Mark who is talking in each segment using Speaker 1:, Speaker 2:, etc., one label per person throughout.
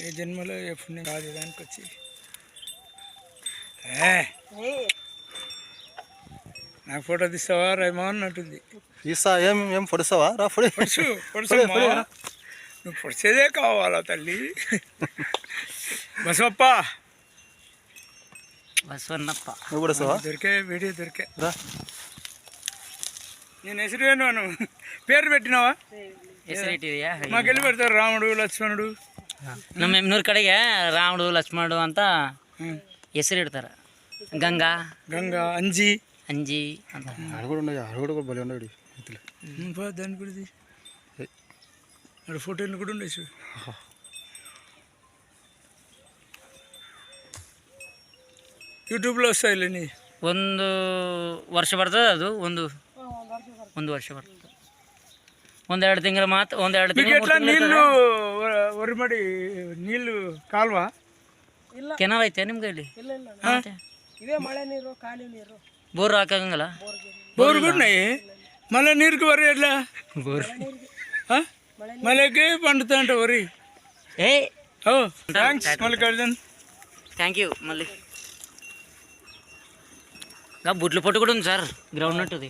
Speaker 1: ఏ జన్మలో ఎప్పుడు నేను కాదు దానికి వచ్చి నా ఫోటో తీస్తావా? రేమో అన్నట్టుంది.
Speaker 2: తీస్తా. ఏం ఏం పొడిస్తావా? రా పొడి.
Speaker 1: నువ్వు పొడిచేదే కావాలా తల్లి? బసవప్ప.
Speaker 3: బసవన్నప్ప.
Speaker 2: నువ్వు
Speaker 1: దొరికే వీడియో దొరికే.
Speaker 2: రా.
Speaker 1: నేను ఎసిరివేను పేరు పెట్టినావా? మాకెళ్ళి పెడతారు రాముడు లక్ష్మణుడు.
Speaker 3: ನಮ್ಮ ಎಮ್ನೂರ್ ಕಡೆಗೆ ರಾಮಡು ಲಕ್ಷ್ಮಣು ಅಂತ
Speaker 1: ಹ್ಮ್.
Speaker 3: ಹೆಸರಿಡ್ತಾರೆ ಗಂಗಾ
Speaker 1: గంగా అంజి
Speaker 3: ಅಂಜಿ ಅಂತ
Speaker 2: ఆడ కూడా ఉన్నాయి ఆడ కూడా బలి ఉన్నాయి ఇతలే
Speaker 1: ఉమ్, పో దాని గురించి అక్కడ ఫోటోలు కూడా ఉండే చూడు యూట్యూబ్లో వస్తాయిలే నీ
Speaker 3: ಒಂದು ವರ್ಷ ಬರ್ತದೆ ಅದು ಒಂದು ಒಂದು ವರ್ಷ ಬರ್ತದೆ ಒಂದೆರಡು ತಿಂಗಳು ಮಾತ್ರ ಒಂದೆರಡು
Speaker 1: మీకు
Speaker 3: ತಿಂಗಳು
Speaker 1: ఎట్లా నీళ్ళు వ- వరిమడి నీళ్ళు కాలువ
Speaker 3: ಕೆನಾಲ್ ಐತೆ ನಿಮ್ಗೆ ಇಲ್ಲಿ ಮತ್ತೆ?
Speaker 4: ಇವೇ ಮಳೆ ನೀರು ಖಾಲಿ ನೀರು
Speaker 3: ಬೋರ್ ಹಾಕಂಗಿಲ್ಲ
Speaker 1: బోరు కూడా ఉన్నాయి మళ్ళీ నీరుకి వరి ఎట్లా
Speaker 3: ಬೋರ್
Speaker 1: ఆ? మళ్ళీకి పండుతా వరి
Speaker 3: ఏ
Speaker 1: ఓ థ్యాంక్స్ మల్లికార్జున్
Speaker 3: థ్యాంక్ యూ మళ్ళీ ఇంకా ಬುಟ್ಲು ಪೊಟ್ಟು ಕೂಡ ఉంది ಸರ್ ಗ್ರೌಂಡ್ ನಟ್ಟದು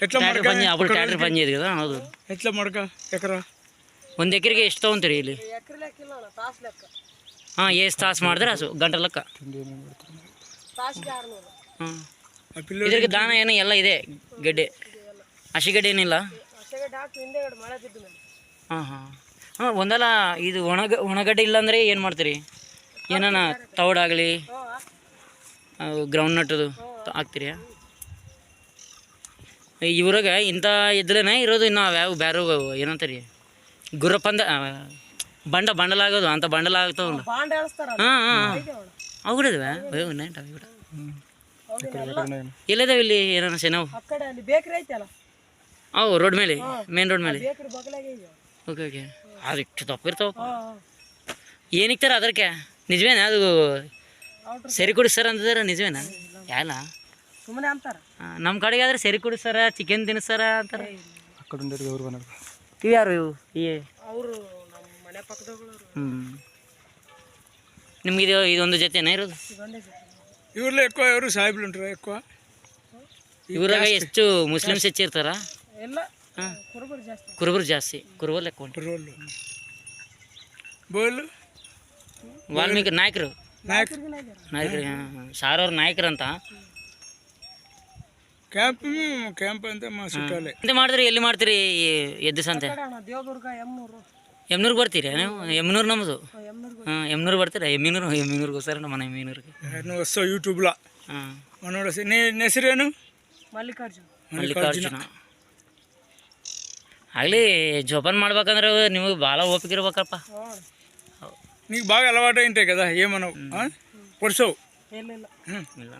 Speaker 1: ఎట్లా
Speaker 3: ట్రాక్టర్ పని ಹೌದು. ಒಂದು ಎಕರೆಗೆ ಎಷ್ಟು ತಗೊಂತೀರಿ ಇಲ್ಲಿ? ಹಾಂ ಎಷ್ಟು ತಾಸು ಮಾಡಿದ್ರೆ ಹಸು ಗಂಟೆ ಲೆಕ್ಕ. ಹಾಂ. ಇದ್ರಿಗೆ ದಾನ ಏನು ಎಲ್ಲ ಇದೆ ಗಡ್ಡೆ. ಹಸಿಗಡ್ಡೆ ಏನಿಲ್ಲ? ಹಾಂ ಹಾಂ. ಹಾಂ ಒಂದಲ್ಲ ಇದು ಒಣಗ ಒಣಗಡ್ಡೆ ಇಲ್ಲಾಂದ್ರೆ ಏನು ಮಾಡ್ತೀರಿ? ಏನಾನ ತೌಡಾಗಲಿ ಗ್ರೌಂಡ್ ನಟ್ಟದು ಆಗ್ತೀರಿ ಇವ್ರಾಗ ಇಂಥ ಇದ್ರೇನೆ ಇರೋದು ಇನ್ನು ಯಾವ ಬ್ಯಾರು ಏನಂತೀರಿ ಗುರ್ರಪ್ಪಂದ ಆ, ಬಂಡ ಬಂಡಲಾಗೋದು ಅಂತ ಬಂಡಲಾಗ್ತಾವಲ್ಲ
Speaker 4: ಬಾಂಡ್ ಎಳಿಸ್ತಾರ
Speaker 3: ಹಾಂ ಹಾಂ
Speaker 4: ಇದೆ ಅಣ್ಣ
Speaker 3: ಅವು ಕೂಡ ಇದಾವೆ ಅಯ್ಯೋ ನೈಟ್ ಅವು ಕೂಡ
Speaker 4: ಹೌದಿಲ್ಲ ಎಲ್ಲ
Speaker 3: ಎಲ್ಲಿದಾವೆ ಇಲ್ಲಿ ಏನಾನ ಸೆನವು
Speaker 4: ಆ ಕಡೆ ಅಲ್ಲಿ ಬೇಕ್ರಿ ಐತಲ್ಲ
Speaker 3: ಅವು ರೋಡ್ ಮೇಲೆ ಮೇನ್ ರೋಡ್ ಮೇಲೆ
Speaker 4: ಬೇಕ್ರಿ ಬಗಲಾಗೆ ಇದೆ
Speaker 3: ಓಕೆ ಓಕೆ ಅದಕ್ಕೆ ತಪ್ಪಿರ್ತಾವ
Speaker 4: ಹಾಂ ಹಾಂ
Speaker 3: ಏನಿಕ್ತಾರ ಅದಕ್ಕೆ ನಿಜವೇನಾ ಅದು
Speaker 4: ಔಟ್ರ್
Speaker 3: ಸರಿ ಕುಡಿಸ್ತಾರ ಅಂತಿದಾರ ನಿಜವೇನಾ ಯಾಲ
Speaker 4: ಸುಮ್ಮನೆ ಅಂತಾರೆ.
Speaker 3: ನಮ್ಮ ಕಡೆಗೆ ಆದ್ರೆ ಸರಿ ಕುಡಿ ಸರ
Speaker 2: ಚಿಕನ್ ತಿನ್ನಿ ಸರ ಅಂತಾರೆ.
Speaker 3: ಇವು ಯಾರು ಇವು ಈ
Speaker 4: ಅವರು ನಮ್ಮ ಮನೆ ಪಕ್ಕದವರು
Speaker 3: ಹ್ಞೂ ನಿಮ್ಗೆ ಇದು ಇದೊಂದು ಜೊತೆನೇ ಇರೋದು?
Speaker 1: ಇವ್ರಲ್ಲ ಎಕ್ಕೋ ಇವರು ಸಾಹೇಬ್ಲುಂಟ್ರ ಎಕ್ಕೋ
Speaker 3: ಇವ್ರಾಗ ಎಷ್ಟು ಮುಸ್ಲಿಮ್ಸ್ ಹೆಚ್ಚಿರ್ತಾರ
Speaker 4: ಎಲ್ಲ ಕುರುಬರು ಜಾಸ್ತಿ.
Speaker 3: ಕುರುಬರು ಜಾಸ್ತಿ. ಕುರುಬಲ್ಲ ಲೆಕ್ಕ ಉಂಟು.
Speaker 1: ರೋಲು ಬೋಲು
Speaker 3: ವಾಲ್ಮೀಕಿ ನಾಯಕರು.
Speaker 4: ನಾಯಕರು
Speaker 3: ನಾಯಕರು ಹಾಂ ಸಾರ್ ಅವ್ರ ನಾಯಕರಂತ
Speaker 1: క్యాంప్ క్యాంప్ అంతా మా చుట్టాలే
Speaker 3: ಎಂತ ಮಾಡಿದ್ರಿ ಎಲ್ಲಿ ಮಾಡ್ತೀರಿ ಈ ಎದ್ದು ಸಂತೆ
Speaker 4: ಕಡೆ ಅಣ್ಣ ದೇವದುರ್ಗ ಎಮ್ನೂರು
Speaker 3: ಎಮ್ನೂರು ಬರ್ತೀರಿ ನೀವು ಎಮ್ನೂರು ನಮ್ಮದು
Speaker 4: ಎಮ್ನೂರ್ಗೆ
Speaker 3: ಹಾಂ ಎಮ್ನೂರು ಬರ್ತೀರಾ ಎಮ್ಮಿನೂರು ಎಮ್ಮಿನೂರಿಗೋಸ್ಕರ ನಮ್ಮ ಮನೆ ಎಮ್ಮಿನೂರಿಗೆ
Speaker 1: నువ్వు వస్తావు యూట్యూబ్లో
Speaker 3: ಹಾಂ
Speaker 1: మనోడు వస్తే నీ నెసరేను
Speaker 4: ಮಲ್ಲಿಕಾರ್ಜುನ
Speaker 3: ಮಲ್ಲಿಕಾರ್ಜುನ ಆಗಲಿ ಜೋಪಾನ ಮಾಡ್ಬೇಕಂದ್ರೆ ನಿಮಗೆ ಭಾಳ ಓಪಿಕೆ ಇರ್ಬೇಕಪ್ಪ
Speaker 4: ಹ್ಞೂ
Speaker 1: నీకు బాగా అలవాటు ఉంటాయి కదా ఏమనవు పొడిసావు
Speaker 4: ಇಲ್ಲ ಇಲ್ಲ
Speaker 3: ಇಲ್ಲ